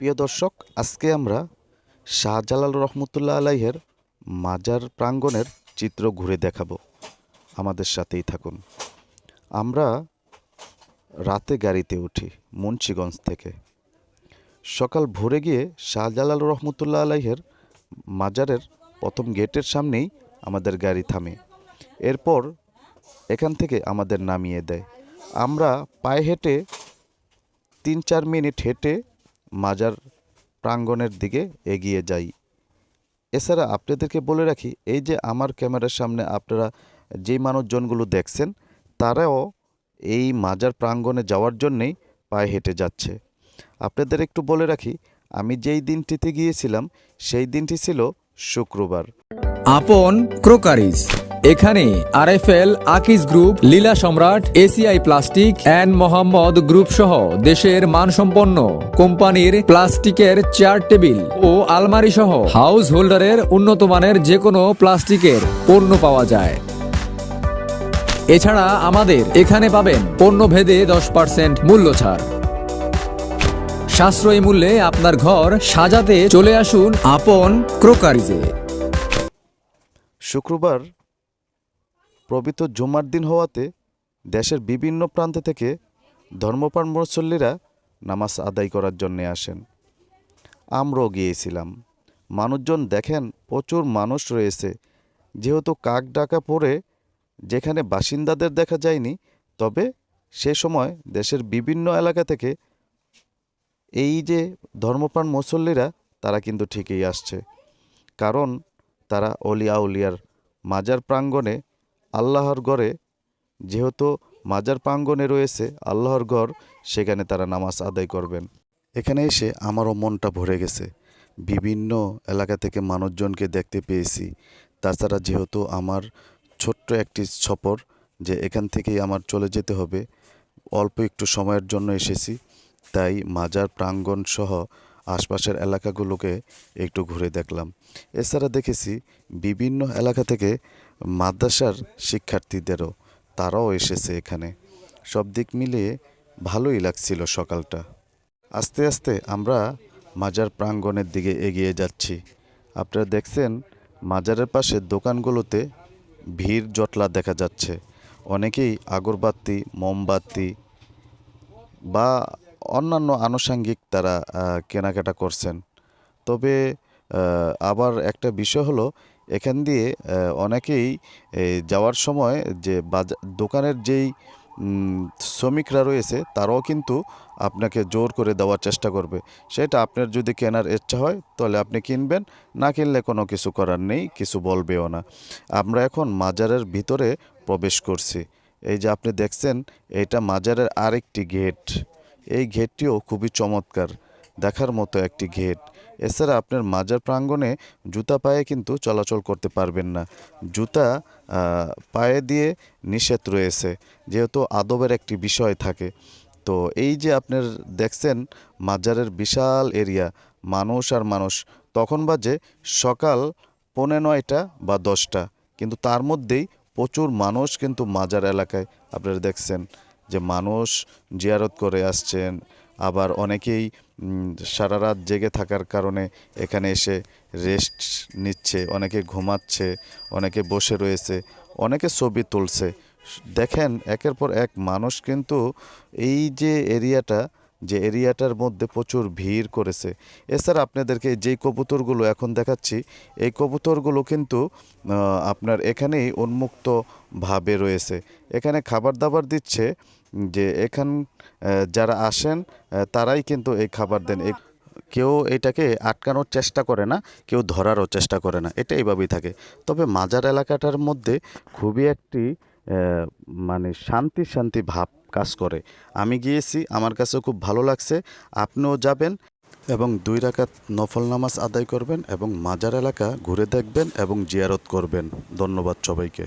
প্রিয় দর্শক, আজকে আমরা শাহজালাল রহমতুল্লাহ আলাইহের মাজার প্রাঙ্গণের চিত্র ঘুরে দেখাবো। আমাদের সাথেই থাকুন। আমরা রাতে গাড়িতে উঠি মুন্সিগঞ্জ থেকে। সকাল ভোরে গিয়ে শাহজালাল রহমতুল্লাহ আলাইহের মাজারের প্রথম গেটের সামনেই আমাদের গাড়ি থামে। এরপর এখান থেকে আমাদের নামিয়ে দেয়। আমরা পায়ে হেঁটে তিন চার মিনিট হেঁটে মাজার প্রাঙ্গণের দিকে এগিয়ে যাই। এছাড়া আপনাদেরকে বলে রাখি, এই যে আমার ক্যামেরার সামনে আপনারা যেই মানুষজনগুলো দেখছেন, তারাও এই মাজার প্রাঙ্গণে যাওয়ার জন্যেই পায়ে হেঁটে যাচ্ছে। আপনাদের একটু বলে রাখি, আমি যেই দিনটিতে গিয়েছিলাম, সেই দিনটি ছিল শুক্রবার। আপন ক্রোকারিজ এখানে RFL Akij group, Leela Samrat, ACI plastic and Mohammad group সহ দেশের মানসম্পন্ন কোম্পানির প্লাস্টিকের চেয়ার টেবিল ও আলমারি সহ হাউস হোল্ডারের উন্নত মানের যে কোনো প্লাস্টিকের পণ্য পাওয়া যায়। এছাড়া আমাদের এখানে পাবেন পণ্য ভেদে দশ পার্সেন্ট মূল্য ছাড়। সাশ্রয়ী মূল্যে আপনার ঘর সাজাতে চলে আসুন আপন ক্রোকারিজে। শুক্রবার পবিত্র জুমার দিন হওয়াতে দেশের বিভিন্ন প্রান্ত থেকে ধর্মপ্রাণ মুসল্লিরা নামাজ আদায় করার জন্যে আসেন। আমরাও গিয়েছিলাম। মানুষজন দেখেন প্রচুর মানুষ রয়েছে। যেহেতু কাক ডাকা পড়ে, যেখানে বাসিন্দাদের দেখা যায়নি, তবে সে সময় দেশের বিভিন্ন এলাকা থেকে এই যে ধর্মপ্রাণ মুসল্লিরা, তারা কিন্তু ঠিকই আসছে। কারণ তারা অলিয়া উলিয়ার মাজার প্রাঙ্গণে আল্লাহর ঘরে যেহেতু মাজার প্রাঙ্গণে রয়েছে আল্লাহর ঘর সেখানে তারা নামাজ আদায় করবেন। এখানে এসে আমারও মনটা ভরে গেছে। বিভিন্ন এলাকা থেকে মানুষজনকে দেখতে পেয়েছি। তাছাড়া যেহেতু আমার ছোট্ট একটি সফর, যে এখান থেকেই আমার চলে যেতে হবে, অল্প একটু সময়ের জন্য এসেছি। তাই মাজার প্রাঙ্গণ সহ আশপাশের এলাকাগুলোকে একটু ঘুরে দেখলাম। এছাড়া দেখেছি বিভিন্ন এলাকা থেকে মাদ্রাসার শিক্ষার্থীদেরও, তারাও এসেছে এখানে। সব দিক মিলিয়ে ভালোই লাগছিল সকালটা। আস্তে আস্তে আমরা মাজার প্রাঙ্গণের দিকে এগিয়ে যাচ্ছি। আপনারা দেখছেন, মাজারের পাশে দোকানগুলোতে ভিড় জটলা দেখা যাচ্ছে। অনেকেই আগরবাতি, মোমবাতি বা অন্যান্য আনুষাঙ্গিক তারা কেনাকাটা করছেন। তবে আবার একটা বিষয় হলো এখান দিয়ে অনেকেই যাওয়ার সময় যে বাজার দোকানের যেই শ্রমিকরা রয়েছে, তারাও কিন্তু আপনাকে জোর করে দেওয়ার চেষ্টা করবে। সেটা আপনার যদি কেনার ইচ্ছা হয়, তাহলে আপনি কিনবেন, না কিনলে কোনো কিছু করার নেই, কিছু বলবেও না। আমরা এখন মাজারের ভিতরে প্রবেশ করছি। এই যে আপনি দেখছেন, এটা মাজারের আরেকটি গেট। এই গেটটিও খুবই চমৎকার, দেখার মতো একটি গেট। এছাড়া আপনার মাজার প্রাঙ্গণে জুতা পায়ে কিন্তু চলাচল করতে পারবেন না। জুতা পায়ে দিয়ে নিষেধ রয়েছে, যেহেতু আদবের একটি বিষয় থাকে। তো এই যে আপনার দেখছেন মাজারের বিশাল এরিয়া, মানুষ আর মানুষ, তখন বাজে সকাল পৌনে নয়টা বা দশটা। কিন্তু তার মধ্যেই প্রচুর মানুষ কিন্তু মাজার এলাকায়, আপনারা দেখছেন যে মানুষ জিয়ারত করে আসছেন আবার অনেকেই সারা রাত জেগে থাকার কারণে এখানে এসে রেস্ট নিচ্ছে, অনেকে ঘুমাচ্ছে, অনেকে বসে রয়েছে, অনেকে ছবি তুলছে। দেখেন, একের পর এক মানুষ কিন্তু এই যে এরিয়াটা, যে এরিয়াটার মধ্যে প্রচুর ভিড় করেছে। এছাড়া আপনাদেরকে যেই কবুতরগুলো এখন দেখাচ্ছি, এই কবুতরগুলো কিন্তু আপনার এখানেই উন্মুক্তভাবে রয়েছে। এখানে খাবার দাবার দিচ্ছে যে এখান যারা আসেন তারাই কিন্তু এই খাবার দেন। কেউ এটাকে আটকানোর চেষ্টা করে না, কেউ ধরারও চেষ্টা করে না এটা এইভাবেই থাকে। তবে মাজার এলাকাটার মধ্যে খুবই একটি মানে শান্তি শান্তি ভাব কাজ করে। আমি গিয়েছি, আমার কাছেও খুব ভালো লাগছে, আপনিও যাবেন এবং দুই রাকাত নফল নামাজ আদায় করবেন এবং মাজার এলাকা ঘুরে দেখবেন এবং জিয়ারত করবেন। ধন্যবাদ সবাইকে।